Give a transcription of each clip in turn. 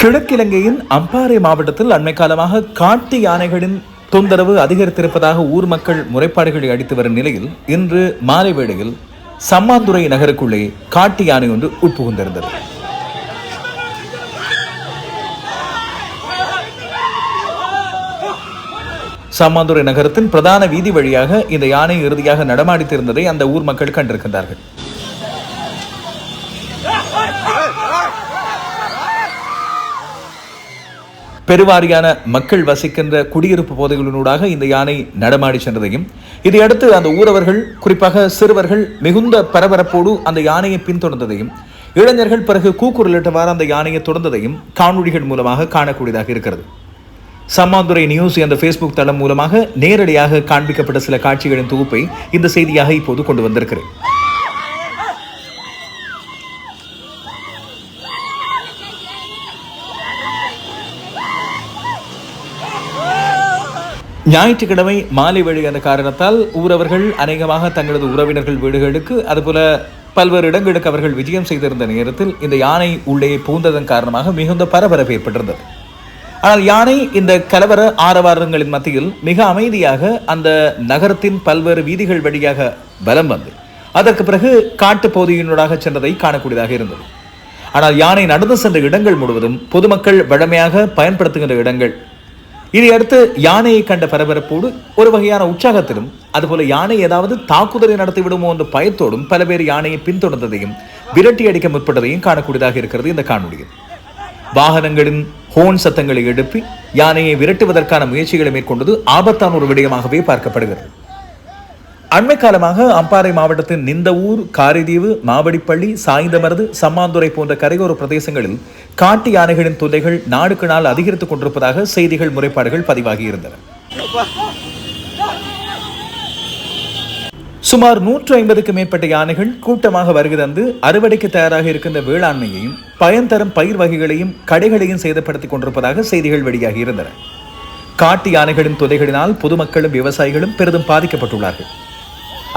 கிழக்கிலங்கையின் அம்பாறை மாவட்டத்தில் அண்மை காலமாக காட்டு யானைகளின் தொந்தரவு அதிகரித்திருப்பதாக ஊர் மக்கள் முறைப்பாடுகளை அளித்து வரும் நிலையில் இன்று மாலை வேளையில் சம்மாந்துறை நகருக்குள்ளே காட்டு யானை ஒன்று உட்புகுந்திருந்தது. சம்மாந்துறை நகரத்தின் பிரதான வீதி வழியாக இந்த யானை இறுதியாக நடமாடித்திருந்ததை அந்த ஊர் மக்கள் கண்டிருக்கின்றார்கள். பெருவாரியான மக்கள் வசிக்கின்ற குடியிருப்பு போதைகளினூடாக இந்த யானை நடமாடி சென்றதையும் இதையடுத்து அந்த ஊரவர்கள் குறிப்பாக சிறுவர்கள் மிகுந்த பரபரப்போடு அந்த யானையை பின்தொடர்ந்ததையும் இளைஞர்கள் பிறகு கூக்குரலிட்டவாறு அந்த யானையை தொடர்ந்ததையும் காணொளிகள் மூலமாக காணக்கூடியதாக இருக்கிறது. சம்மாந்துறை நியூஸ் என்ற ஃபேஸ்புக் தளம் மூலமாக நேரடியாக காண்பிக்கப்பட்ட சில காட்சிகளின் தொகுப்பை இந்த செய்தியாக இப்போது கொண்டு வந்திருக்கிறேன். ஞாயிற்றுக்கிழமை மாலை வேலை என்ற காரணத்தால் ஊரவர்கள் அநேகமாக தங்களது உறவினர்கள் வீடுகளுக்கு அதுபோல பல்வேறு இடங்களுக்கு அவர்கள் விஜயம் செய்திருந்த நேரத்தில் இந்த யானை உள்ளே பூந்ததன் காரணமாக மிகுந்த பரபரப்பு ஏற்பட்டிருந்தது. ஆனால் யானை இந்த கலவர ஆரவாரங்களின் மத்தியில் மிக அமைதியாக அந்த நகரத்தின் பல்வேறு வீதிகள் வழியாக பலம் வந்து அதற்கு பிறகு காட்டு பகுதியினூடாக சென்றதை காணக்கூடியதாக இருந்தது. ஆனால் யானை நடந்து சென்ற இடங்கள் முழுவதும் பொதுமக்கள் வழமையாக பயன்படுத்துகின்ற இடங்கள் இதையடுத்து யானையை கண்ட பரபரப்போடு ஒரு வகையான உற்சாகத்திலும் அதுபோல யானை ஏதாவது தாக்குதலை நடத்தி விடுமோ என்ற பயத்தோடும் பல பேர் யானையை பின்தொடர்ந்ததையும் விரட்டி அடிக்க முற்பட்டதையும் காணக்கூடியதாக இருக்கிறது இந்த காணொலியில் வாகனங்களின் ஹோன் சத்தங்களை எழுப்பி யானையை விரட்டுவதற்கான முயற்சிகளை மேற்கொண்டது ஆபத்தான ஒரு விடயமாகவே பார்க்கப்படுகிறது. அண்மை காலமாக அம்பாறை மாவட்டத்தின் நிந்தவூர் காரைதீவு மாவடிப்பள்ளி சாய்ந்தமருது சம்மாந்துறை போன்ற கரையோர பிரதேசங்களில் காட்டு யானைகளின் தொல்லைகள் நாளுக்கு நாள் அதிகரித்துக் கொண்டிருப்பதாக செய்திகள் முறைப்பாடுகள் பதிவாகியிருந்தன. சுமார் நூற்று ஐம்பதுக்கு மேற்பட்ட யானைகள் கூட்டமாக வருகை தந்து அறுவடைக்கு தயாராக இருக்கின்ற வேளாண்மையையும் பயன் தரும் பயிர் வகைகளையும் கடைகளையும் சேதப்படுத்திக் கொண்டிருப்பதாக செய்திகள் வெளியாகி இருந்தன காட்டு யானைகளின் துதைகளினால் பொதுமக்களும் விவசாயிகளும் பெரிதும் பாதிக்கப்பட்டுள்ளார்கள்.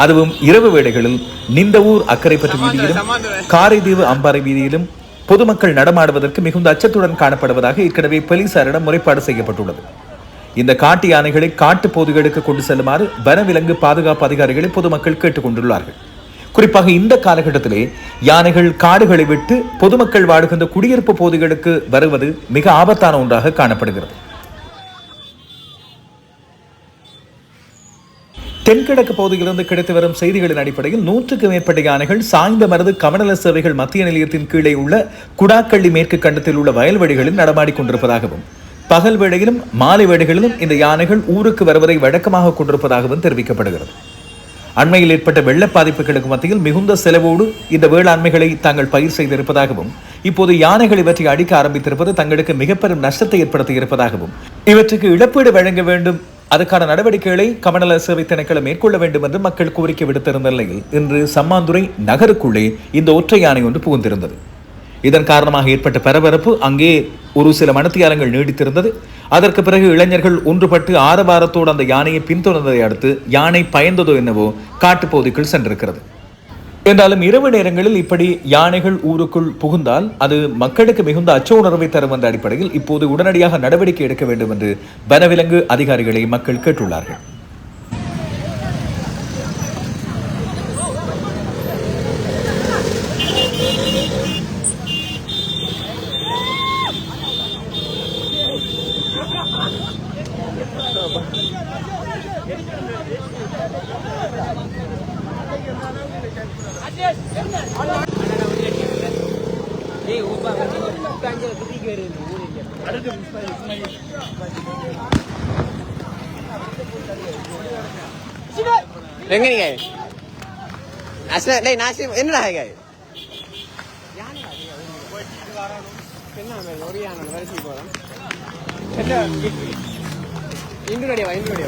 அதுவும் இரவு வேளைகளில் நிந்தவூர் அக்கரைப்பற்று வீதியிலும் காரைதீவு அம்பாறை வீதியிலும் பொதுமக்கள் நடமாடுவதற்கு மிகுந்த அச்சத்துடன் காணப்படுவதாக ஏற்கனவே போலீசாரிடம் முறைப்பாடு செய்யப்பட்டுள்ளது. இந்த காட்டு யானைகளை காட்டு பகுதிகளுக்கு கொண்டு செல்லுமாறு வனவிலங்கு பாதுகாப்பு அதிகாரிகளை பொதுமக்கள் கேட்டுக்கொண்டுள்ளார்கள். குறிப்பாக இந்த காலகட்டத்திலே யானைகள் காடுகளை விட்டு பொதுமக்கள் வாழுகின்ற குடியிருப்பு பகுதிகளுக்கு வருவது மிக ஆபத்தான ஒன்றாக காணப்படுகிறது. தென்கிழக்கு பகுதியிலிருந்து கிடைத்து வரும் செய்திகளின் அடிப்படையில் நூற்றுக்கு மேற்பட்ட யானைகள் சாய்ந்த மருது கமநல சேவைகள் மத்திய நிலையத்தின் கீழே உள்ள குடாக்கள்ளி மேற்கு கண்டத்தில் உள்ள வயல்வெளிகளில் நடமாடிக் கொண்டிருப்பதாகவும் பகல் வேளையிலும் மாலை வேளைகளிலும் இந்த யானைகள் ஊருக்கு வருவதை வழக்கமாக கொண்டிருப்பதாகவும் தெரிவிக்கப்படுகிறது. அண்மையில் ஏற்பட்ட வெள்ள பாதிப்புகளுக்கு மத்தியில் மிகுந்த செலவோடு இந்த வேளாண்மைகளை தாங்கள் பயிர் செய்திருப்பதாகவும் இப்போது யானைகள் இவற்றை அடிக்க ஆரம்பித்திருப்பது தங்களுக்கு மிகப்பெரும் நஷ்டத்தை ஏற்படுத்தி இருப்பதாகவும் இவற்றுக்கு இழப்பீடு வழங்க வேண்டும் அதற்கான நடவடிக்கைகளை கமநல சேவை திணைக்களம் மேற்கொள்ள வேண்டும் என்று மக்கள் கோரிக்கை விடுத்திருந்த நிலையில் இன்று சம்மாந்துறை நகருக்குள்ளே இந்த ஒற்றை யானை ஒன்று புகுந்திருந்தது. இதன் காரணமாக ஏற்பட்ட பரபரப்பு அங்கே ஒரு சில மனத்தியாரங்கள் நீடித்திருந்தது. அதற்கு பிறகு இளைஞர்கள் ஒன்றுபட்டு ஆரவாரத்தோடு அந்த யானையை பின்தொடர்ந்ததை அடுத்து யானை பயந்ததோ என்னவோ காட்டுப்பகுதிக்குள் சென்றிருக்கிறது. என்றாலும் இரவு நேரங்களில் இப்படி யானைகள் ஊருக்குள் புகுந்தால் அது மக்களுக்கு மிகுந்த அச்ச உணர்வை தரும் என்ற அடிப்படையில் இப்போது உடனடியாக நடவடிக்கை எடுக்க வேண்டும் என்று வனவிலங்கு அதிகாரிகளை மக்கள் கேட்டுள்ளார்கள். எங்க நீங்க அஸ்ல டேய் நாசி என்னடா ஹேங்க இந்துடைய இந்துடைய